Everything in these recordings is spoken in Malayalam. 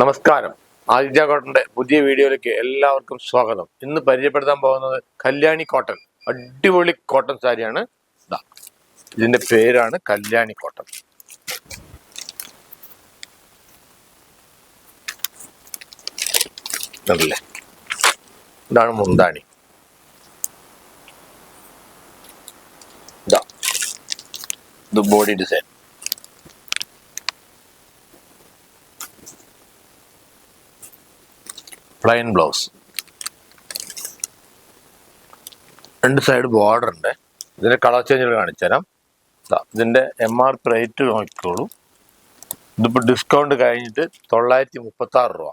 നമസ്കാരം. ആദിത്യ കോട്ടന്റെ പുതിയ വീഡിയോയിലേക്ക് എല്ലാവർക്കും സ്വാഗതം. ഇന്ന് പരിചയപ്പെടുത്താൻ പോകുന്നത് കല്യാണി കോട്ടൺ അടിപൊളി കോട്ടൺ സാരിയാണ് ഇതിന്റെ പേരാണ് കല്യാണി കോട്ടൺ ഇതാണ് മുന്താണി. ഇത്. ബോഡി ഡിസൈൻ പ്ലെയിൻ ബ്ലൗസ് രണ്ട് സൈഡ് ബോർഡർ ഉണ്ട്. ഇതിന്റെ കളർ ചേഞ്ചുകൾ കാണിച്ചു തരാം ദാ, ഇതിന്റെ എം ആർ പി റേറ്റ് നോക്കിക്കോളൂ. ഇതിപ്പോൾ ഡിസ്കൗണ്ട് കഴിഞ്ഞിട്ട് തൊള്ളായിരത്തി മുപ്പത്തി ആറ് രൂപ.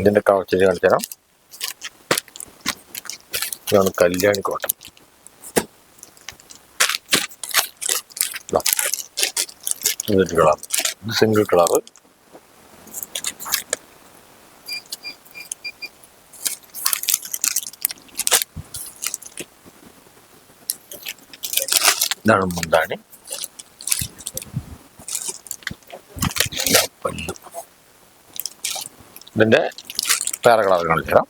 ഇതിന്റെ കളർ ചേഞ്ച് കാണിച്ചു തരാം ഇതാണ് കല്യാണി കോട്ടൺ. ഇതൊരു കളർ സിംഗിൾ കളർ ഇതാണ് മുന്താണി പല്ലു ഇതിന്റെ വേറെ കളർ കാണിച്ചു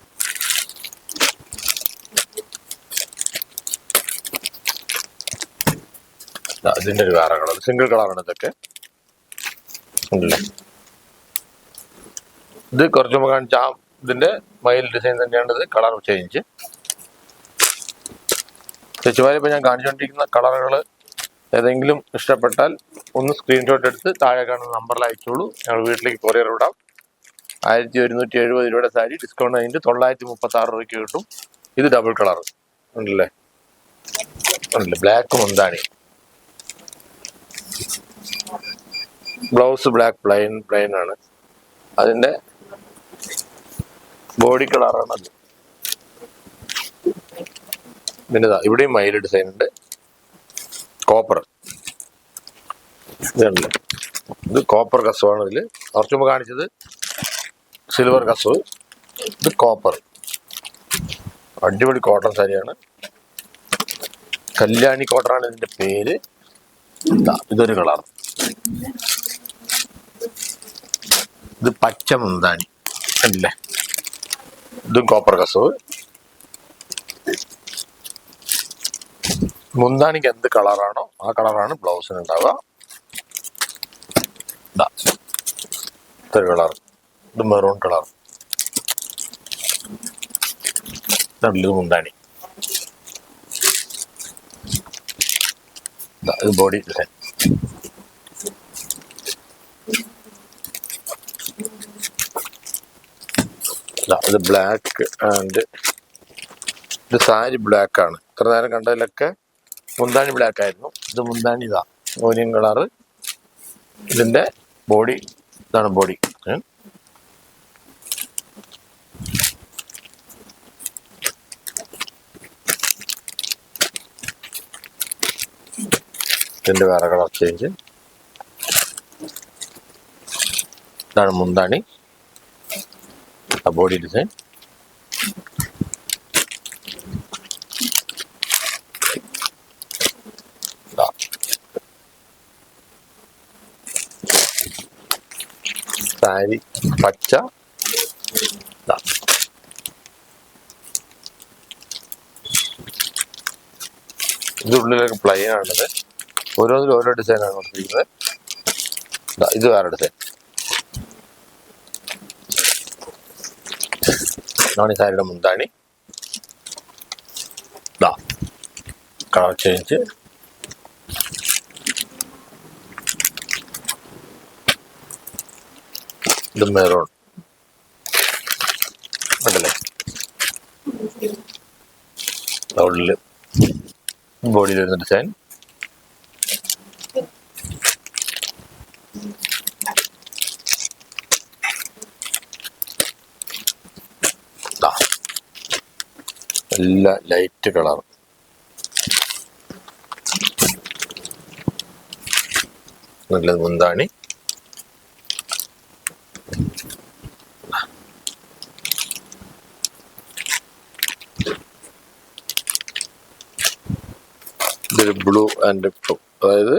ഇതിന്റെ ഒരു വേറെ കളർ. സിംഗിൾ കളറാണ് ഇതൊക്കെ. ഇത് കുറച്ച് മുമ്പ് കാണിച്ച ആ മയിൽ ഡിസൈൻ തന്നെയാണ് ഇത് കളർ ചേഞ്ച്. ചേച്ചിമാരെ ഇപ്പൊ ഞാൻ കാണിച്ചുകൊണ്ടിരിക്കുന്ന കളറുകൾ ഏതെങ്കിലും ഇഷ്ടപ്പെട്ടാൽ ഒന്ന് സ്ക്രീൻഷോട്ട് എടുത്ത് താഴെ കാണുന്ന നമ്പറിൽ അയച്ചോളൂ. ഞങ്ങൾ വീട്ടിലേക്ക് കൊറിയർ വിടാം. ആയിരത്തി ഒരുന്നൂറ്റി എഴുപത് രൂപയുടെ സാരി ഡിസ്കൗണ്ട് കഴിഞ്ഞിട്ട് തൊള്ളായിരത്തി മുപ്പത്തി ആറ് രൂപയ്ക്ക് കിട്ടും. ഇത് ഡബിൾ കളർ ഉണ്ടല്ലേ? ഉണ്ടല്ലേ? ബ്ലാക്കും മുന്താണി. ബ്ലൗസ് ബ്ലാക്ക് പ്ലെയിൻ പ്ലെയിൻ ആണ്. അതിന്റെ ബോഡി കളറാണ് അത്. പിന്നെ ഇവിടെയും മയിൽ ഡിസൈൻ ഉണ്ട്. കോപ്പർ ഇതുണ്ട്. ഇത് കോപ്പർ കസവാണ് ഇതിൽ കുറച്ച് മുമ്പ് കാണിച്ചത് സിൽവർ കസവ്. ഇത് കോപ്പർ അടിപൊളി കോട്ടൺ സാരിയാണ് കല്യാണി കോട്ടറാണ് ഇതിന്റെ പേര്. ദാ ഇതൊരു കളർ ഇത് പച്ച മുന്താണി കണ്ടില്ലേ ഇതും കോപ്പർ കസവ്. മുന്താണിക്ക് എന്ത് കളറാണോ ആ കളറാണ് ബ്ലൗസിന് ഉണ്ടാവുക ഇതൊരു കളർ ഇത് മെറൂൺ കളർ ഇത് മുന്താണി ഇത് ബോഡി ഡിസൈൻ ഇത് ബ്ലാക്ക് ആൻഡ് ഇത് സാരി ബ്ലാക്ക് ആണ്. ഇത്ര നേരം കണ്ടതിലൊക്കെ മുന്താണി ബ്ലാക്ക് ആയിരുന്നു. ഇത് മുന്താണി ഇതാ. ഓനിയൻ കളറ് ഇതിന്റെ ബോഡി ഇതാണ് ബോഡി ഇതിന്റെ വേറെ കളർ ചേഞ്ച് ഇതാണ് മുന്താണി. ഡിസൈൻ ദാ. സാരി പച്ച. ഇത്. ഉള്ളിലൊക്കെ പ്ലെയിൻ ആണത്. ഓരോന്നിലും ഓരോ ഡിസൈനാണ് കൊടുത്തിരിക്കുന്നത്. ഇത് വേറെ ഡിസൈൻ മുന്താണി. ദാ. കളർ ചേഞ്ച് ഇത് മെറൂൺ ഉണ്ടല്ലേ? ഉള്ളിൽ. ബോഡിയിൽ ഡിസൈൻ എല്ലാ ലൈറ്റ് കളർ നല്ല മുന്താണി. ഇതൊരു ബ്ലൂ ആൻഡ് അതായത്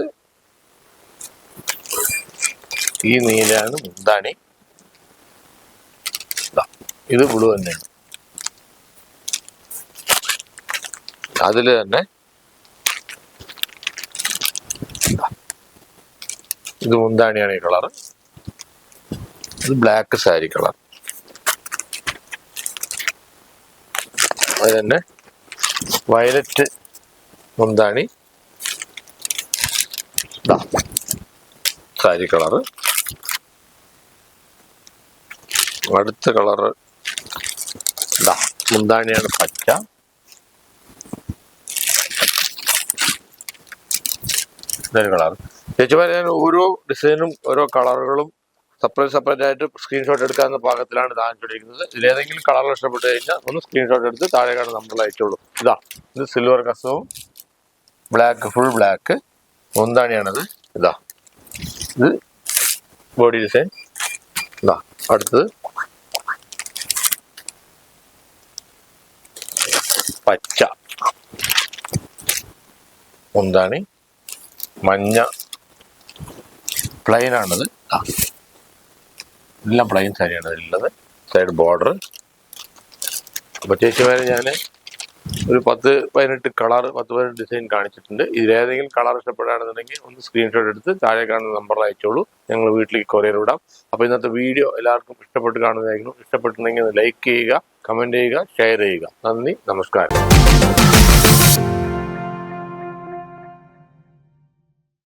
ഈ നീലാണ് മുന്താണി. ഇത് ബ്ലൂ തന്നെയാണ്. അതിൽ തന്നെ ഇത് മുന്താണിയാണ് ഈ കളർ ഇത് ബ്ലാക്ക് സാരി കളർ. അത് തന്നെ വയലറ്റ് മുന്താണി. സാരി കളറ്. അടുത്ത കളറ് മുന്താണിയാണ് പച്ച. ഇതൊരു ചേച്ചി ഞാൻ ഓരോ ഡിസൈനും ഓരോ കളറുകളും സെപ്പറേറ്റ് സെപ്പറേറ്റ് ആയിട്ട് സ്ക്രീൻഷോട്ട് എടുക്കാവുന്ന പാകത്തിലാണ് കാണിച്ചുകൊണ്ടിരിക്കുന്നത്. ഇതിലേതെങ്കിലും കളർ ഇഷ്ടപ്പെട്ട് കഴിഞ്ഞാൽ ഒന്ന് സ്ക്രീൻഷോട്ട് എടുത്ത് താഴെ കാണുന്ന നമ്മൾ അയച്ചോളൂ. ഇതാ ഇത് സിൽവർ കസവും ബ്ലാക്ക് ഫുൾ ബ്ലാക്ക് മുന്താണിയാണത്. ഇതാ ഇത് ബോഡി ഡിസൈൻ ഇതാ അടുത്തത് പച്ച. മുന്താണി. മഞ്ഞ പ്ലെയിൻ ആണത് ആ. എല്ലാം പ്ലെയിൻ സാരിയാണ് അതിലുള്ളത് സൈഡ് ബോർഡർ അപ്പൊ ചേച്ചിമാരെ ഞാൻ ഒരു പത്ത് പതിനെട്ട് കളർ പത്ത് പതിനെട്ട് ഡിസൈൻ കാണിച്ചിട്ടുണ്ട്. ഇതിലേതെങ്കിലും കളർ ഇഷ്ടപ്പെടുകയാണെന്നുണ്ടെങ്കിൽ ഒന്ന് സ്ക്രീൻഷോട്ട് എടുത്ത് താഴെ കാണുന്ന നമ്പറിൽ അയച്ചോളൂ. ഞങ്ങൾ വീട്ടിലേക്ക് കൊറിയർ വിടാം. അപ്പോൾ ഇന്നത്തെ വീഡിയോ എല്ലാവർക്കും ഇഷ്ടപ്പെട്ട് കാണുന്നതായിരിക്കും. ഇഷ്ടപ്പെട്ടിട്ടുണ്ടെങ്കിൽ ലൈക്ക് ചെയ്യുക കമന്റ് ചെയ്യുക ഷെയർ ചെയ്യുക. നന്ദി നമസ്കാരം.